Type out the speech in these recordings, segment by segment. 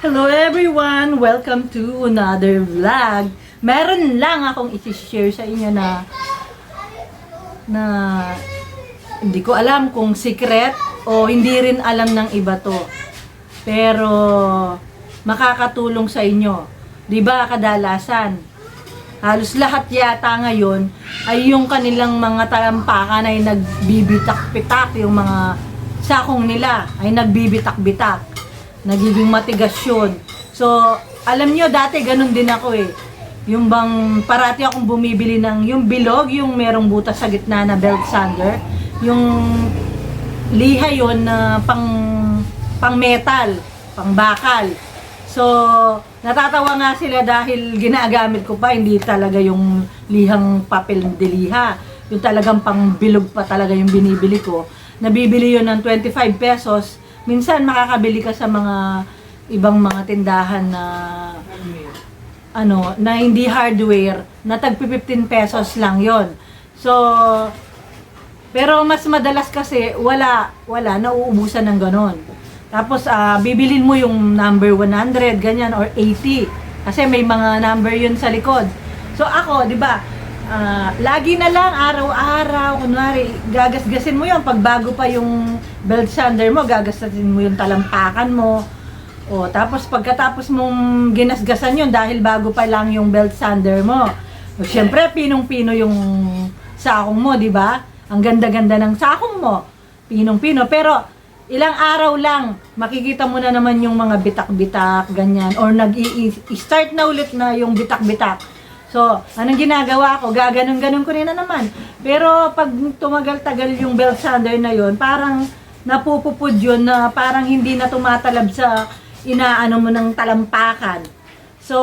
Hello everyone! Welcome to another vlog. Meron lang akong i-share sa inyo na na hindi ko alam kung secret o hindi rin alam ng iba to. Pero makakatulong sa inyo. 'Di ba kadalasan halos lahat yata ngayon ay yung kanilang mga talampakan ay nagbibitak-pitak, yung mga sakong nila ay nagbibitak-bitak. Nagiging matigas yun. So, alam nyo, dati ganun din ako eh. Yung bang parati akong bumibili ng yung bilog, yung merong butas sa gitna na belt sander. Yung liha yon na pang pang metal, pang bakal. So, natatawa nga sila dahil ginagamit ko pa, hindi talaga yung lihang papel de liha. Yung talagang pang bilog pa talaga yung binibili ko. Nabibili yun ng 25 pesos. Minsan makakabili ka sa mga ibang mga tindahan na ano, na hindi hardware, na tagpi 15 pesos lang yon. So, pero mas madalas kasi wala, wala, nauubusan ng ganon. Tapos, ah, bibilin mo yung number 100, ganyan, or 80. Kasi may mga number yun sa likod. So, ako, di ba, ah, lagi na lang, araw-araw, kunwari, gagasgasin mo yun. Pag bago pa yung belt sander mo, gagasgasin mo yung talampakan mo. O, tapos pagkatapos mong ginasgasan yun, dahil bago pa lang yung belt sander mo. O, syempre, pinong-pino yung sakong mo, di ba? Ang ganda-ganda ng sakong mo. Pinong-pino. Pero, ilang araw lang, makikita mo na naman yung mga bitak-bitak, ganyan. Or nag-start na ulit na yung bitak-bitak. So, anong ginagawa ko? Gaganon-ganon ko rin na naman. Pero, pag tumagal-tagal yung belt sander na yon parang napupupud yun na parang hindi na tumatalab sa inaano mo ng talampakan. So,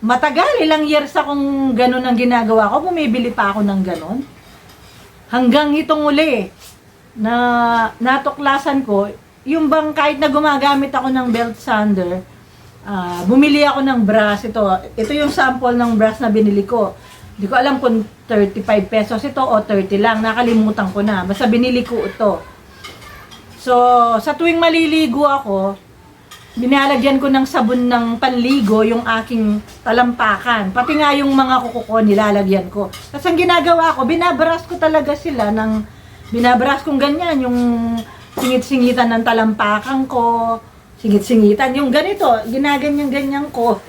matagal, ilang years akong ganun ang ginagawa ko. Bumibili pa ako ng ganun. Hanggang itong uli, na natuklasan ko, yung bang kahit na gumagamit ako ng belt sander, ah, bumili ako ng brush. Ito, ito yung sample ng brush na binili ko. Hindi ko alam kung 35 pesos ito o 30 lang. Nakalimutan ko na. Basta binili ko ito. So, sa tuwing maliligo ako, binalagyan ko ng sabon ng panligo yung aking talampakan. Pati nga yung mga kuko ko, nilalagyan ko. Tapos ang ginagawa ko, binabras ko talaga sila ng, binabras kong ganyan, yung singit-singitan ng talampakan ko, singit-singitan, yung ganito, ginaganyan-ganyan ko.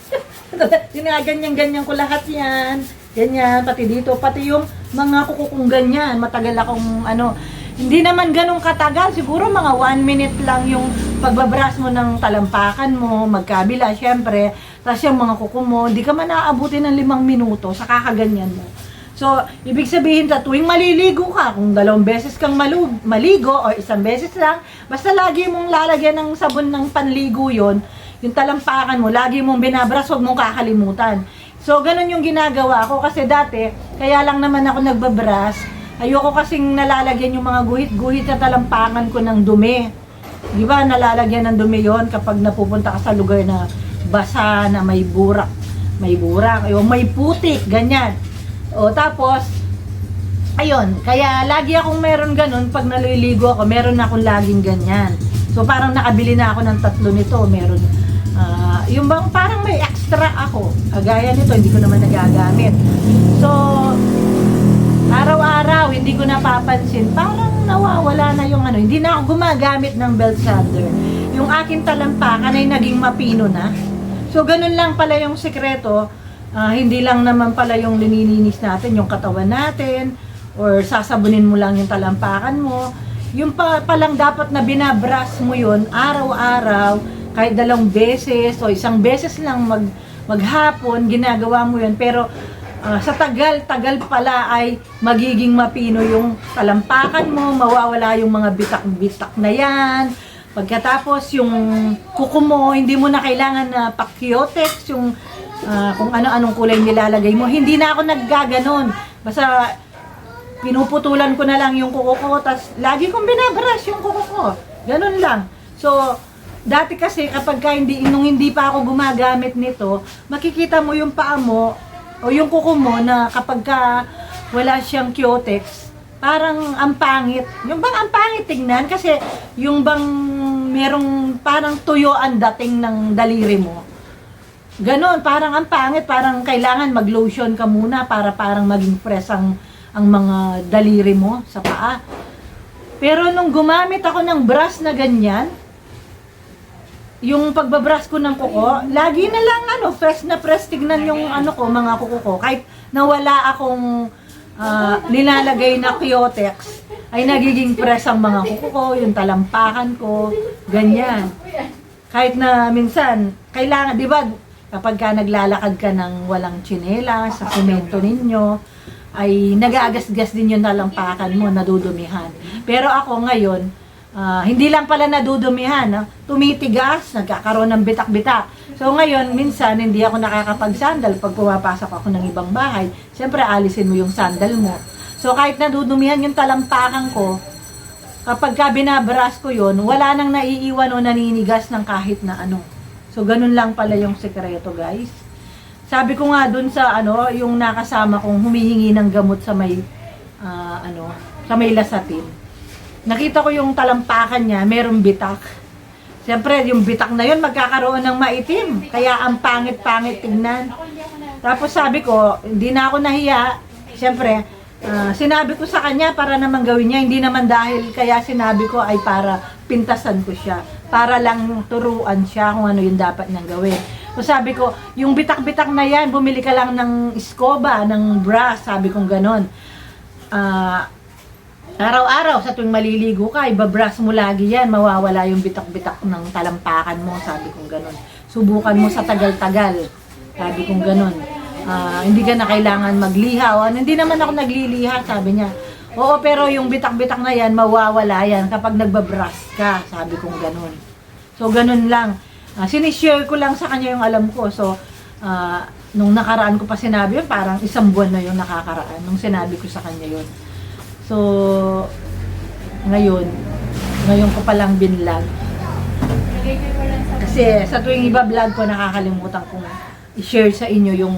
ginaganyan-ganyan ko lahat yan. Ganyan, pati dito, pati yung mga kuko kong ganyan, matagal akong ano, hindi naman ganun katagal, siguro mga one minute lang yung pagbabras mo ng talampakan mo, magkabila, syempre, tapos yung mga kuko mo, hindi ka man naaabuti ng limang minuto sa kakaganyan mo. So, ibig sabihin sa tuwing maliligo ka, kung dalawang beses kang malu- maligo o isang beses lang, basta lagi mong lalagyan ng sabon ng panligo yon yung talampakan mo, lagi mong binabras, huwag mong kakalimutan. So, ganun yung ginagawa ko kasi dati, kaya lang naman ako nagbabras, ayoko kasing nalalagyan yung mga guhit-guhit na talampakan ko ng dumi. Di ba, nalalagyan ng dumi yon kapag napupunta ka sa lugar na basa, na may burak, may burak, o may putik, ganyan. O tapos, ayun, kaya lagi akong meron ganun, pag naliligo ako, meron akong laging ganyan. So parang nakabili na ako ng tatlo nito, meron, ah, yung bang parang may extra ako, agaya nito, hindi ko naman nagagamit. So, araw-araw, hindi ko napapansin, parang nawawala na yung ano, hindi na ako gumagamit ng belt sander. Yung aking talampakan ay naging mapino na. So, ganun lang pala yung sekreto. Ah, hindi lang naman pala yung linilinis natin, yung katawan natin, or sasabunin mo lang yung talampakan mo. Yung pa, palang dapat na binabras mo yun, araw-araw, kahit dalawang beses, o isang beses lang mag, maghapon, ginagawa mo yun. Pero ah, sa tagal-tagal pala ay magiging mapino yung talampakan mo, mawawala yung mga bitak-bitak na yan. Pagkatapos yung kuko mo, hindi mo na kailangan na pakyotex, yung ah, kung ano-anong kulay nilalagay mo. Hindi na ako naggaganon. Basta pinuputulan ko na lang yung kuko ko, tas lagi kong binabrush yung kuko ko. Ganun lang. So, dati kasi kapag ka hindi, nung hindi pa ako gumagamit nito, makikita mo yung paa mo o yung kuko mo na kapag ka wala siyang cutex, parang ang pangit. Yung bang ang pangit tignan kasi yung bang merong parang tuyo ang dating ng daliri mo. Ganon, parang ang pangit, parang kailangan mag-lotion ka muna para parang maging fresh ang, ang mga daliri mo sa paa. Pero nung gumamit ako ng brush na ganyan, yung pagbabrush ko ng kuko, lagi na lang ano, fresh na fresh tignan yung ano ko, mga kuko ko. Kahit nawala akong ah, nilalagay na Kyotex, ay nagiging fresh ang mga kuko ko, yung talampakan ko, ganyan. Kahit na minsan, kailangan, di ba, kapag ka naglalakad ka ng walang tsinela sa semento ninyo, ay nagagasgas din yung talampakan mo, nadudumihan. Pero ako ngayon, ah, hindi lang pala nadudumihan, no? tumitigas, nagkakaroon ng bitak-bitak. So ngayon, minsan hindi ako nakakapag-sandal pag pumapasok ako ng ibang bahay. Siyempre, alisin mo yung sandal mo. So kahit nadudumihan yung talampakan ko, kapag ka binabras ko yun, wala nang naiiwan o naninigas ng kahit na ano. So ganun lang pala yung sekreto, guys. Sabi ko nga dun sa ano, yung nakasama kong humihingi ng gamot sa may ah, ano, sa may lasatin. Nakita ko yung talampakan niya, merong bitak. Siyempre, yung bitak na yun magkakaroon ng maitim. Kaya ang pangit-pangit tignan. Tapos sabi ko, hindi na ako nahiya. Siyempre, ah, sinabi ko sa kanya para naman gawin niya. Hindi naman dahil kaya sinabi ko ay para pintasan ko siya. Para lang turuan siya kung ano yung dapat niyang gawin. So sabi ko, yung bitak-bitak na yan, bumili ka lang ng iskoba, ng brass, sabi kong ganon. Ah, Araw-araw sa tuwing maliligo ka, ibabrush mo lagi yan, mawawala yung bitak-bitak ng talampakan mo, sabi kong ganun. Subukan mo sa tagal-tagal, sabi kong ganun. Ah, hindi ka na kailangan magliha. O, ano, hindi naman ako nagliliha, sabi niya. Oo, pero yung bitak-bitak na yan, mawawala yan kapag nagbabrush ka, sabi kong ganun. So, ganun lang. Ah, sinishare ko lang sa kanya yung alam ko. So, ah, nung nakaraan ko pa sinabi yun, parang isang buwan na yung nakakaraan nung sinabi ko sa kanya yun. So, ngayon, ngayon ko palang binlog. Kasi sa tuwing iba vlog ko, nakakalimutan kong i-share sa inyo yung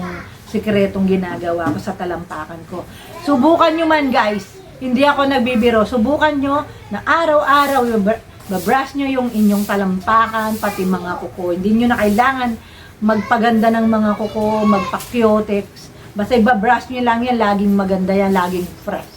sikretong ginagawa ko sa talampakan ko. Subukan nyo man guys, hindi ako nagbibiro, subukan nyo na araw-araw yung br- babrush nyo yung inyong talampakan, pati mga kuko. Hindi nyo na kailangan magpaganda ng mga kuko, magpa-cutex. Basta ibabrush nyo lang yan, laging maganda yan, laging fresh.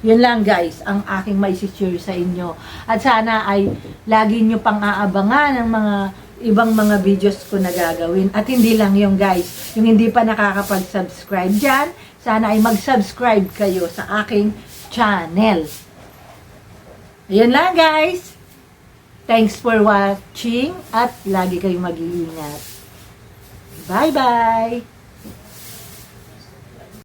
Yun lang guys, ang aking may share sa inyo. At sana ay lagi nyo pang aabangan ng mga ibang mga videos ko na gagawin. At hindi lang yung guys, yung hindi pa nakakapag-subscribe dyan, sana ay mag-subscribe kayo sa aking channel. Ayun lang guys. Thanks for watching at lagi kayong mag-iingat. Bye-bye!